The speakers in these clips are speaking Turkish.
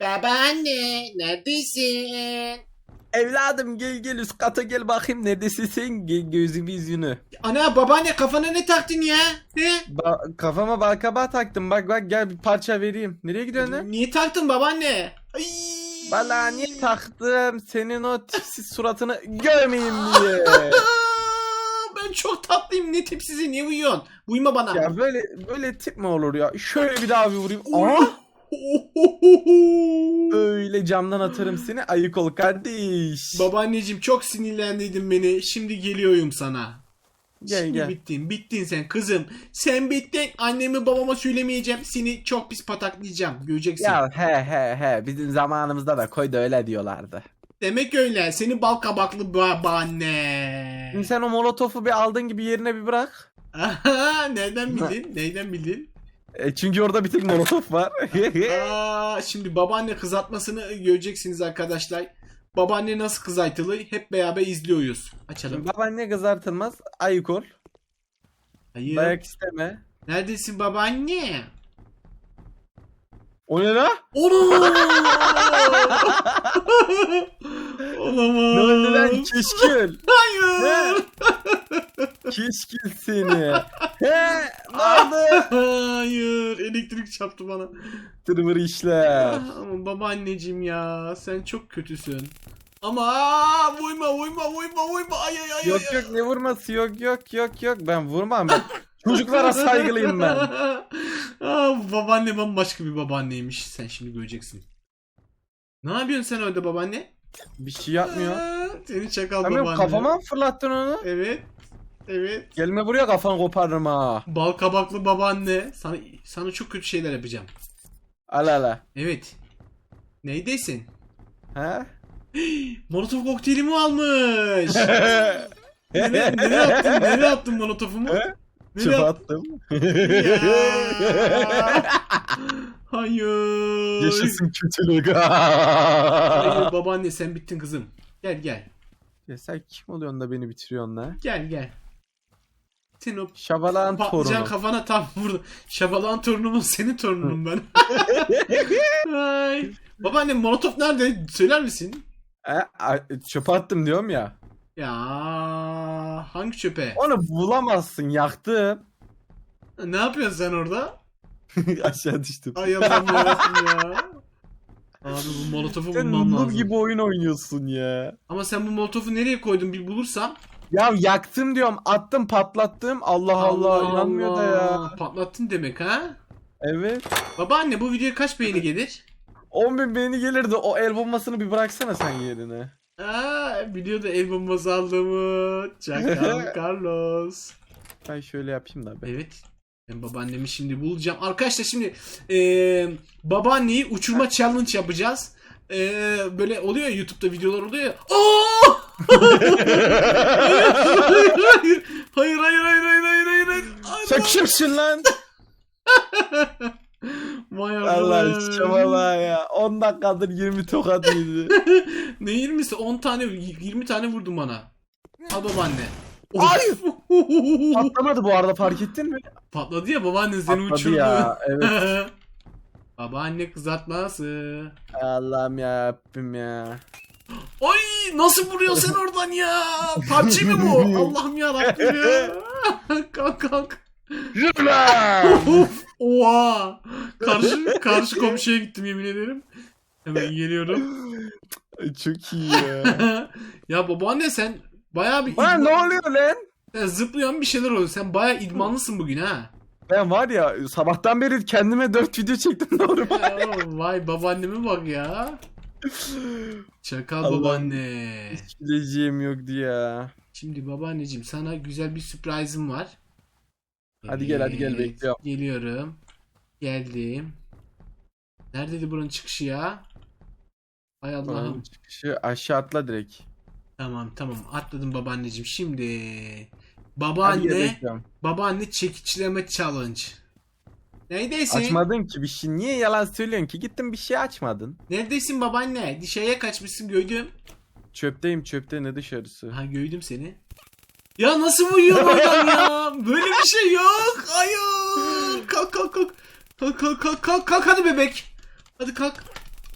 Babaanne neredesin? Evladım gel gel üst kata gel bakayım neredesin sen gel gözümü yüzünü. Ana babaanne kafana ne taktın ya? He? Ba- kafama balkabağı taktım bak bak gel bir parça vereyim. Nereye gidiyorsun lan? Niye taktın babaanne? Ay. Valla niye taktım senin o tipsiz suratını görmeyeyim diye. Ben çok tatlıyım ne tipsizi niye uyuyorsun? Uyuma bana. ya böyle böyle tip mi olur ya? Şöyle bir daha bir vurayım. Aa, öyle camdan atarım seni ayık ol kardeş. Babaanneciğim çok sinirlendirdin beni. Şimdi geliyorum sana. Gel Şimdi gel. bittin. Bittin sen kızım. Sen bittin. Annemi babama söylemeyeceğim. Seni çok pis pataklayacağım. Göreceksin. Ya he he he bizim zamanımızda da koydu öyle diyorlardı. Demek öyle. Seni bal kabaklı babaanne. Şimdi sen o molotofu bir aldığın gibi yerine bir bırak. Aha, nereden bildin? Neyden bildin? E, çünkü orada bir tek molotof var. Aa, şimdi babaanne kızartmasını göreceksiniz arkadaşlar. Babaanne nasıl kızartılır hep beraber izliyoruz. Açalım. Babaanne kızartılmaz. Ayık ol. Hayır. Dayak isteme. Neredesin babaanne? O ne la? Onu! Olamaz. Ne oldu lan keşkül? Hayır. Keşkül seni. He ne oldu? Hayır. Elektrik çarptı bana. Tırmır işler. Ama babaanneciğim ya sen çok kötüsün. Ama vurma vurma vurma vurma ay ay ay Yok ay. yok ne vurması yok yok yok yok ben vurmam ben. Çocuklara saygılıyım ben. Aa, babaanne bambaşka bir babaanneymiş. Sen şimdi göreceksin. Ne yapıyorsun sen orada babaanne? Bir şey yapmıyor. Seni çakal Tamam babaanne. kafama mı fırlattın onu? Evet. Evet. Gelme buraya kafanı koparırım ha. Bal kabaklı babaanne. Sana sana çok kötü şeyler yapacağım. Ala ala. Evet. Neydesin? He? Molotov kokteylimi almış. Nereye, nereye attın? Nereye attın molotofumu? Çöpe attım. Hayır. Yaşasın kötülük. Hayır babaanne sen bittin kızım. Gel gel. Ya sen kim oluyorsun da beni bitiriyorsun la? Gel gel. Sen o Şabalağın patlıcan torunu. kafana tam vurdu. Şabalan torunumun senin torunun ben. Ay. Babaanne molotof nerede? Söyler misin? E, a- çöpe attım diyorum ya. Ya hangi çöpe? Onu bulamazsın yaktım. Ne yapıyorsun sen orada? Aşağı düştüm. Ay Allah'ım yarabbim ya. Abi bu molotofu Sen bulmam noob lazım. gibi oyun oynuyorsun ya. Ama sen bu molotofu nereye koydun bir bulursam. Ya yaktım diyorum attım patlattım Allah Allah, inanmıyor da ya. Patlattın demek ha? Evet. Babaanne bu videoya kaç beğeni gelir? 10 bin beğeni gelirdi o el bombasını bir bıraksana sen yerine. Aa, videoda el bombası aldığımı. Çakal Carlos. Ben şöyle yapayım da ben. Evet. Ben babaannemi şimdi bulacağım. Arkadaşlar şimdi eee babaanneyi uçurma challenge yapacağız. Eee böyle oluyor ya YouTube'da videolar oluyor ya. Oo! Hayır, hayır, hayır, hayır, hayır, hayır, hayır, hayır, hayır. Sen kimsin lan? Vay Allah şavala ya. 10 dakikadır 20 tokat yedi. ne 20'si? 10 tane, 20 tane vurdun bana. Al babaanne. Hayır. Patlamadı bu arada fark ettin mi? Patladı ya babaannen seni Patladı uçurdu. ya, evet. Babaanne kızartması. Allah'ım ya Rabbim ya. Ay nasıl vuruyor sen oradan ya? PUBG mi bu? Allah'ım ya Rabbim ya. kalk kalk. Lan! Of, oha. Karşı karşı komşuya gittim yemin ederim. Hemen geliyorum. Çok iyi ya. ya babaanne sen bayağı bir idman- ne oluyor lan? Sen zıplayan bir şeyler oluyor. Sen bayağı idmanlısın bugün ha. Ben var ya sabahtan beri kendime 4 video çektim. Ya, Vay babaanneme bak ya. Çakal Allah'ım. babaanne. Hiç bileceğim yoktu ya. Şimdi babaanneciğim sana güzel bir sürprizim var. Hadi gel, hadi gel, bekliyorum. Geliyorum. Geldim. Neredeydi buranın çıkışı ya? Hay Allah'ım. Çıkışı aşağı atla direkt. Tamam tamam atladım babaanneciğim. Şimdi babaanne babaanne çekiçleme challenge. Neredesin? Açmadın ki bir şey. Niye yalan söylüyorsun ki? Gittin bir şey açmadın. Neredesin babaanne? Dışarıya kaçmışsın gördüm. Çöpteyim çöpte ne dışarısı. Ha gördüm seni. Ya nasıl uyuyor oradan ya? Böyle bir şey yok. Hayır. Kalk kalk kalk. Kalk kalk kalk kalk kalk hadi bebek. Hadi kalk.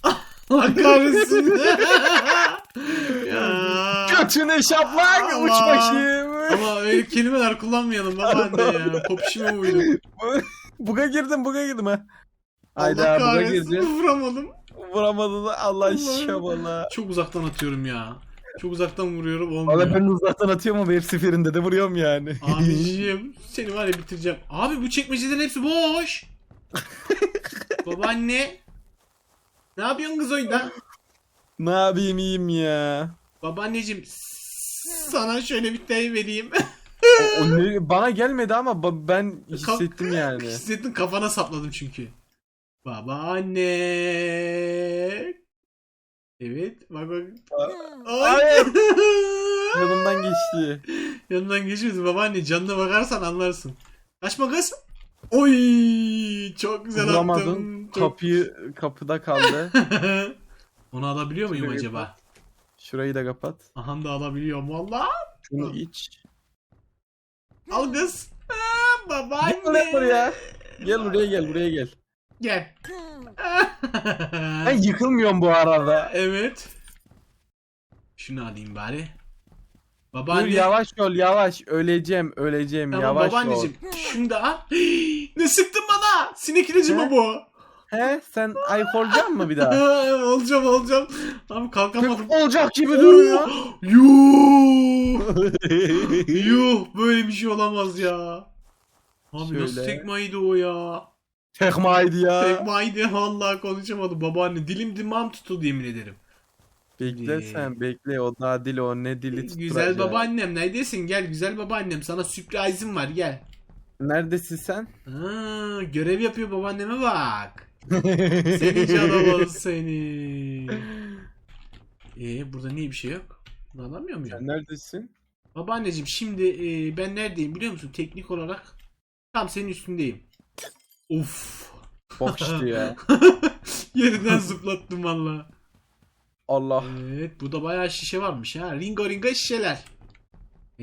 Allah kahretsin. ya. Götüne şaplak uç bakayım. Ama öyle kelimeler kullanmayalım babaanne ya. Popişime uydum. buga girdim buga girdim ha. Hayda buga girdim. vuramadım. Vuramadı da Allah şabala. Çok uzaktan atıyorum ya. Çok uzaktan vuruyorum olmuyor. Valla ben uzaktan atıyorum ama her seferinde de vuruyorum yani. Abiciğim seni var ya bitireceğim. Abi bu çekmecelerin hepsi boş. Babaanne. Ne yapıyorsun kız oyunda? ne yapayım iyiyim ya. Babaanneciğim sana şöyle bir tey vereyim. O, o ne- bana gelmedi ama ben hissettim yani. Hissettin kafana sapladım çünkü. Babaanne. Evet bak bak. Hayır. Yanımdan geçti. Yanından geçiyorsun babaanne canına bakarsan anlarsın. Kaçma kız. Oy çok güzel. Vuramadın. Çok- Kapıyı kapıda kaldı. Onu alabiliyor muyum Şurayı acaba? Şurayı da kapat. Aha da alabiliyorum valla. Şunu iç. Al kız. Aa, babaanne. Gel lan buraya. Gel buraya gel buraya gel. Gel. Ben yıkılmıyorum bu arada. evet. Şunu alayım bari. Dur Babaanne. yavaş ol yavaş. Öleceğim öleceğim Tamam yavaş ol. babaanneciğim. Şunu da al. ne sıktın bana? Sinek ilacı mı bu? He sen ayık olacaksın mı bir daha? olacağım olacağım. Abi kalkamadım. Olacak gibi duruyor. Yuh. Yuh böyle bir şey olamaz ya. Abi nasıl Şöyle. tekmaydı o ya? Tekmaydı ya. Tekmaydı vallahi konuşamadım babaanne. Dilim dimağım tutuldu yemin ederim. Bekle sen bekle o daha dili o ne dili tutturacak. Güzel babaannem neredesin? Gel güzel babaannem sana sürprizim var gel. Neredesin sen? Ha, görev yapıyor babaanneme bak. Seni canavar seni. Ee burada niye bir şey yok? Bunu alamıyor muyum? Sen neredesin? Babaanneciğim şimdi e, ben neredeyim biliyor musun? Teknik olarak tam senin üstündeyim. Uf. Bok işte ya. Yerinden zıplattım valla. Allah. Evet burada bayağı şişe varmış ha. Ringo ringo şişeler.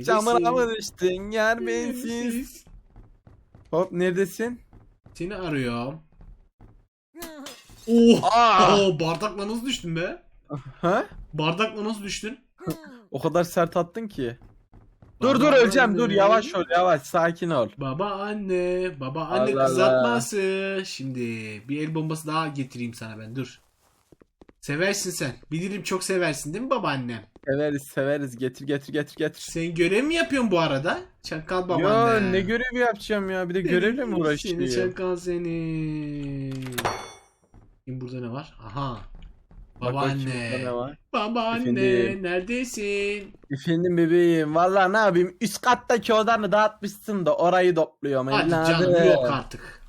Camına mı düştün yer bensiz. Hop neredesin? Seni arıyorum. Oh! Aa! Oo, bardakla nasıl düştün be? Ha? Bardakla nasıl düştün? O kadar sert attın ki. Dur dur Babaanne. öleceğim dur yavaş ol yavaş sakin ol. Baba anne, baba anne Allah Allah. kızartması. Şimdi bir el bombası daha getireyim sana ben dur. Seversin sen. Bilirim çok seversin değil mi babaannem? Severiz severiz getir getir getir getir. Sen görev mi yapıyorsun bu arada? Çakal Ya babaanne. ne görevi yapacağım ya bir de görevle mi Seni uğraşayım? çakal seni. Şimdi burada ne var? Aha. Babaanne. ne var? Babaanne Efendim? neredesin? Efendim bebeğim valla ne yapayım üst kattaki odanı dağıtmışsın da orayı topluyorum Hadi evladım. canım yok artık.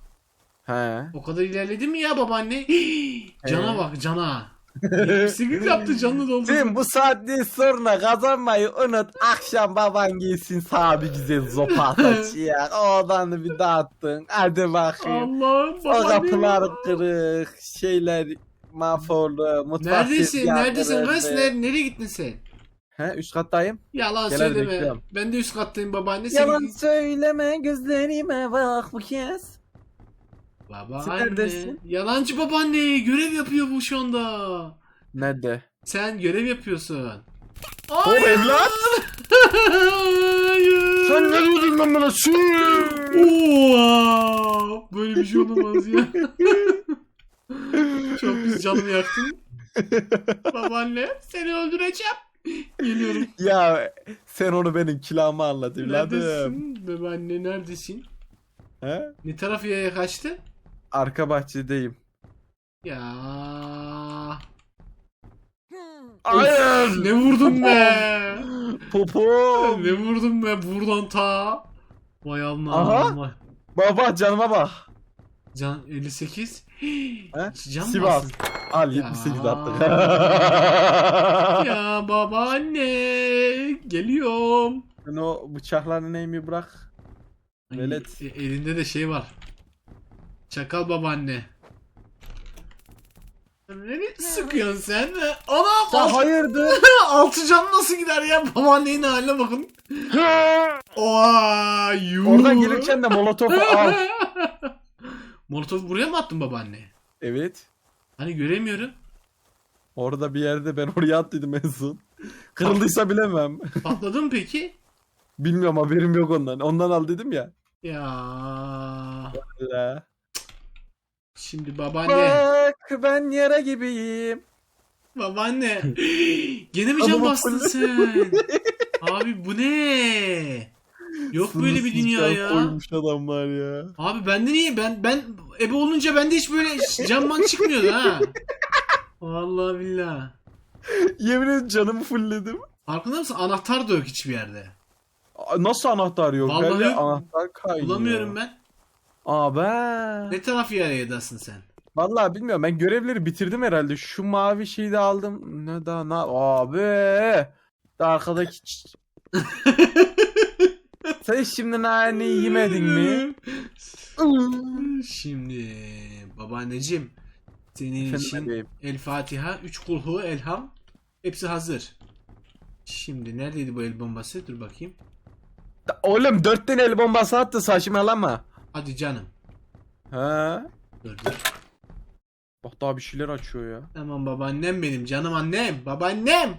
He. O kadar ilerledi mi ya babaanne? cana bak cana. 78 yaptı canlı doldu. Sen bu saatten sonra kazanmayı unut. Akşam baban gelsin sana bir güzel zopa atacak. O odanı bir dağıttın. Hadi bakayım. Allah O kapılar kırık. Şeyler mahvoldu. Mutfak Neredesin? tezgahı Neredesin kız? kırıldı. Nereye, nereye gittin sen? He üst kattayım. Yalan Gel hadi söyleme. bekliyorum. Ben de üst kattayım babaanne. Sen... Yalan söyleme gözlerime bak bu kez. Babaanne. Sen neredesin? Yalancı babaanne. Görev yapıyor bu şu anda. Nerede? Sen görev yapıyorsun. O evlat. Hayır. Sen ne diyordun lan bana? Su. Oha! Böyle bir şey olamaz ya. Çok pis canımı yaktın. Babaanne seni öldüreceğim. Geliyorum. ya sen onu benim kilama anlat evladım. Neredesin? Babaanne neredesin? He? Ne taraf yaya kaçtı? Arka bahçedeyim. Ya. Hayır. Ne vurdun be? Popom. ne vurdun be buradan ta? Vay Allah. Aha. vay. Baba canıma bak. Can 58. He? Can mı Sivas. Al 78 Ya. attık. Ya babaanne geliyorum. Sen o bıçaklarını neymi bırak. Velet. e- elinde de şey var. Çakal babaanne. Ne sıkıyorsun sen? Ya alt, hayırdır? altı can nasıl gider ya? Babaannenin haline bakın. Oha yuh. Oradan gelirken de molotofu al. Molotof buraya mı attın babaanne? Evet. Hani göremiyorum. Orada bir yerde ben oraya attıydım en son. Kırıldıysa bilemem. Patladı mı peki? Bilmiyorum haberim yok ondan. Ondan al dedim ya. Ya. Ya. Şimdi babaanne. Bak ben yara gibiyim. Babaanne. Gene mi can Adamı bastın sen? Abi bu ne? Yok böyle bir Sınırsız dünya can ya. Koymuş adamlar ya. Abi bende niye? Ben ben ebe olunca bende hiç böyle camman çıkmıyordu ha. Vallahi billahi. Yemin ederim canımı fullledim. Farkında mısın? Anahtar da yok hiçbir yerde. Aa, Nasıl anahtar yok? Vallahi Vallahi yok. anahtar kaynıyor. Bulamıyorum ben. Ben. Ne taraf yerdasın sen? Vallahi bilmiyorum. Ben görevleri bitirdim herhalde. Şu mavi şeyi de aldım. Ne daha ne? Abi. Daha arkadaki. Sen şimdi nane yemedin mi? Şimdi babaanneciğim senin Efendim için bebeğim. El Fatiha, 3 kulhu, Elham hepsi hazır. Şimdi neredeydi bu el bombası? Dur bakayım. Oğlum dört tane el bombası attı saçmalama. Hadi canım. He. Dur dur. Bak daha bir şeyler açıyor ya. Tamam babaannem benim canım annem. Babaannem.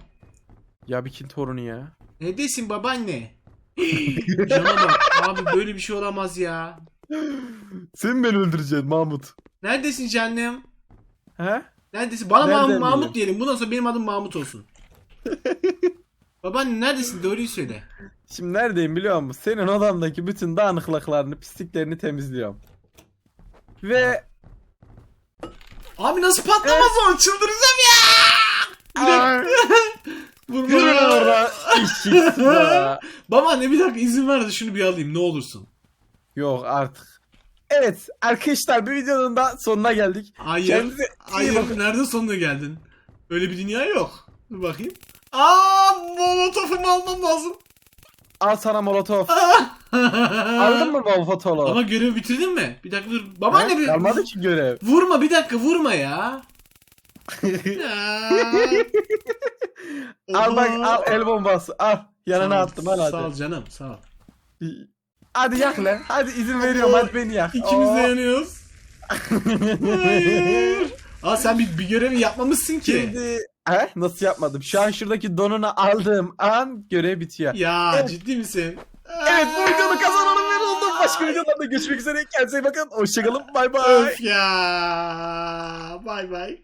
Ya bir kim torunu ya. Ne desin babaanne? Cana bak abi böyle bir şey olamaz ya. Sen beni öldüreceksin Mahmut. Neredesin canım? He? Neredesin? Bana Nereden Mahmut, Mahmut diyelim. Bundan sonra benim adım Mahmut olsun. Babaanne neredesin? Doğruyu söyle. Şimdi neredeyim biliyor musun? Senin odamdaki bütün dağınıklıklarını, pisliklerini temizliyorum. Ve Abi nasıl patlamaz o? Çıldıracağım ya. Vurma. Eşek sıra. Babaanne bir dakika izin ver de şunu bir alayım ne olursun. Yok artık. Evet arkadaşlar bir videonun da sonuna geldik. Hayır. Kendinize Hayır. bakın. Nerede sonuna geldin? Öyle bir dünya yok. Dur bakayım. Aa, molotofumu almam lazım. Al sana molotof. Aldın mı molotof'u? Ama görevi bitirdin mi? Bir dakika dur. Babaanne bir... Kalmadı ki görev. Vurma bir dakika vurma ya. Ya. al bak al el bombası al. Yanına ol, attım al hadi. Sağ ol canım sağ ol. Hadi yak lan. Hadi izin veriyorum hadi beni yak. İkimiz de Oo. yanıyoruz. Hayır. Aa sen bir, bir görevi yapmamışsın ki. Şimdi He? Nasıl yapmadım? Şu an şuradaki donunu aldığım an görev bitiyor. Ya Evet. ciddi misin? Evet bu videonun kazananı ben oldum. Başka videolarda görüşmek üzere. Kendinize iyi bakın. Hoşçakalın. Bay bay. Öf ya. Bay bay.